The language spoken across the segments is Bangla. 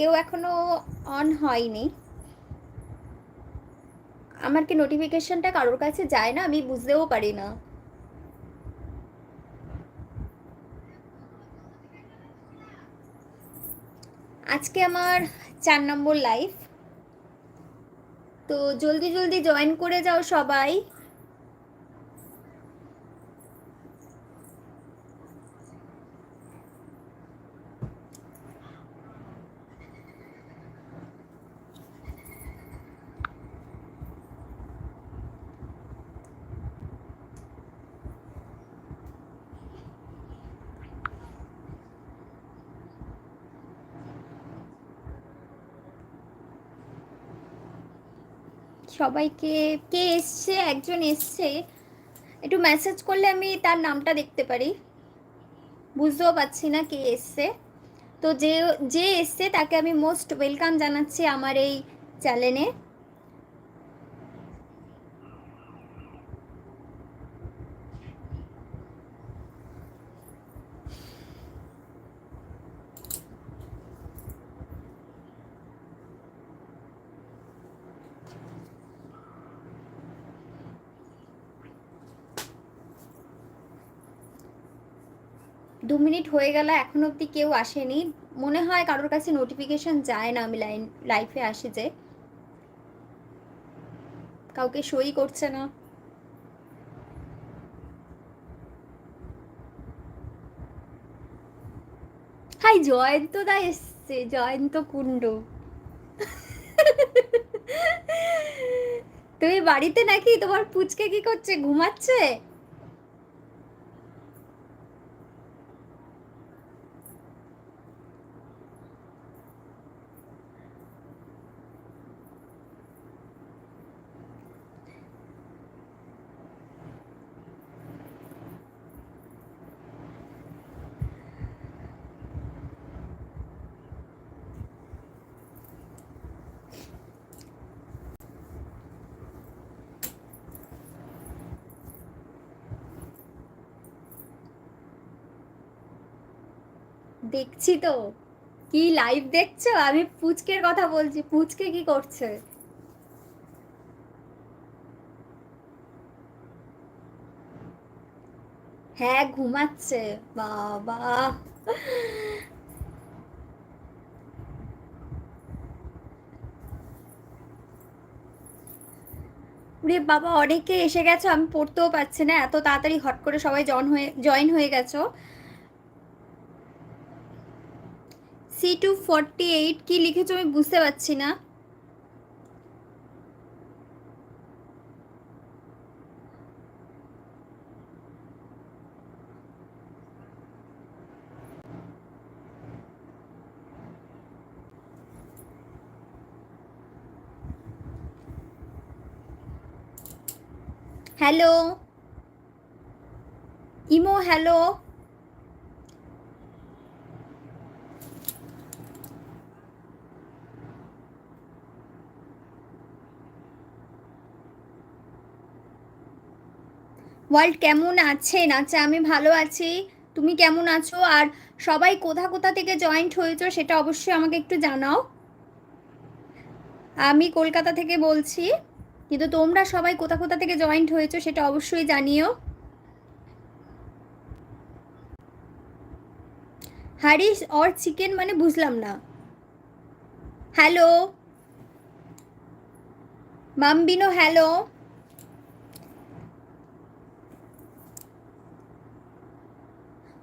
কেউ এখনও অন হয়নি। আমার কি নোটিফিকেশনটা কারোর কাছে যায় না? আমি বুঝতেও পারি না। আজকে আমার চার নম্বর লাইফ তো জলদি জলদি জয়েন করে যাও সবাই। সবাইকে, কে এসছে, একজন এসছে, একটু মেসেজ করলে আমি তার নামটা দেখতে পারি। বুঝতেও পারছি না কে এসছে। তো যে যে এসছে তাকে আমি মোস্ট ওয়েলকাম জানাচ্ছি আমার এই চ্যানেলে দু মিনিট হয়ে গেল, এখন অবধি কেউ আসেনি। মনে হয় কারোর কাছে নোটিফিকেশন যায় না, আমি লাইন লাইফে আসে যে। কাউকে সই করছে না। হাই, জয়ন্ত দা এসছে, জয়ন্ত কুণ্ড। তুমি বাড়িতে নাকি তোমার পুচকে কি করছে, ঘুমাচ্ছে? দেখছি তো। কি লাইভ দেখছ? আমি পুচকের কথা বলছি। পুচকে কি করছে? হ্যাঁ ঘুমাচ্ছে। বাবা। রে বাবা, অনেকে এসে গেছো, আমি পড়তেও পারছি না। এত তাড়াতাড়ি হট করে সবাই জন হয়ে জয়েন হয়ে গেছো। সি টু ফর্টি এইট কী লিখেছো আমি বুঝতে পারছি না। হ্যালো। Imo hello. ওয়ার্ল্ড কেমন আছেন? আচ্ছা আমি ভালো আছি। তুমি কেমন আছো? আর সবাই কোথা কোথা থেকে জয়েন্ট হয়েছো সেটা অবশ্যই আমাকে একটু জানাও। আমি কলকাতা থেকে বলছি, কিন্তু তোমরা সবাই কোথা কোথা থেকে জয়েন্ট হয়েছো সেটা অবশ্যই জানিও। হারিস অর চিকেন মানে বুঝলাম না। হ্যালো? মাম্বিনো, হ্যালো?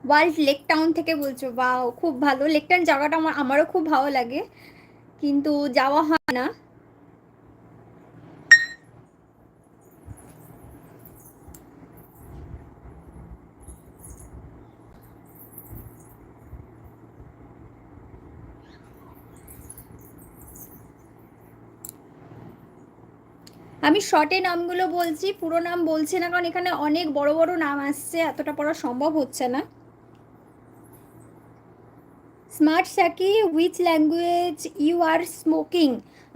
ওয়ার্ল্ড লেক টাউন থেকে বলছো? বা খুব ভালো। লেক টাউন জায়গাটা আমার, আমারও খুব ভালো লাগে। কিন্তু যাওয়া হয় না। আমি শর্টে নামগুলো বলছি, পুরো নাম বলছি না, কারণ এখানে অনেক বড় বড় নাম আসছে, এতটা পড়া সম্ভব হচ্ছে না। Smart Psaki which language you are smoking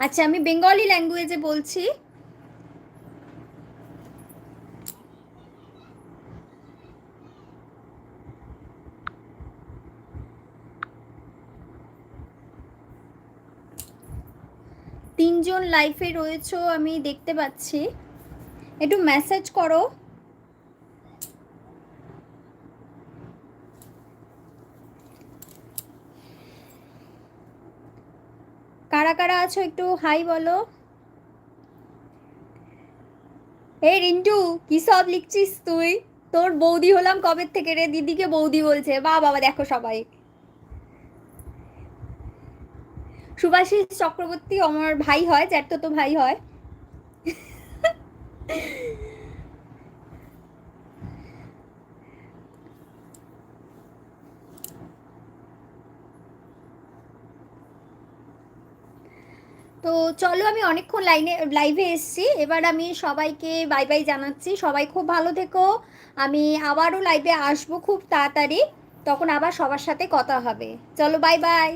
আচ্ছা আমি বেঙ্গলি ল্যাঙ্গুয়েজে বলছি। তিনজন লাইফে রয়েছো, আমি দেখতে পাচ্ছি। একটু মেসেজ করো। কারা আছো, একটু হাই বলো। এই রিন্টু, কি সব লিখছিস তুই? তোর বৌদি হলাম কবে থেকে রে? দিদিকে বৌদি বলছে। বা, বাবা, দেখো সবাই। সুভাষিস চক্রবর্তী আমার ভাই হয় চ্যাটতো তো ভাই হয়। তো চলো আমি অনেকক্ষণ লাইনে লাইভে এসছি। এবার আমি সবাইকে বাই বাই জানাচ্ছি। সবাই খুব ভালো থেকো। আমি আবারও লাইভে আসব খুব তাড়াতাড়ি। তখন আবার সবার সাথে কথা হবে। চলো বাই বাই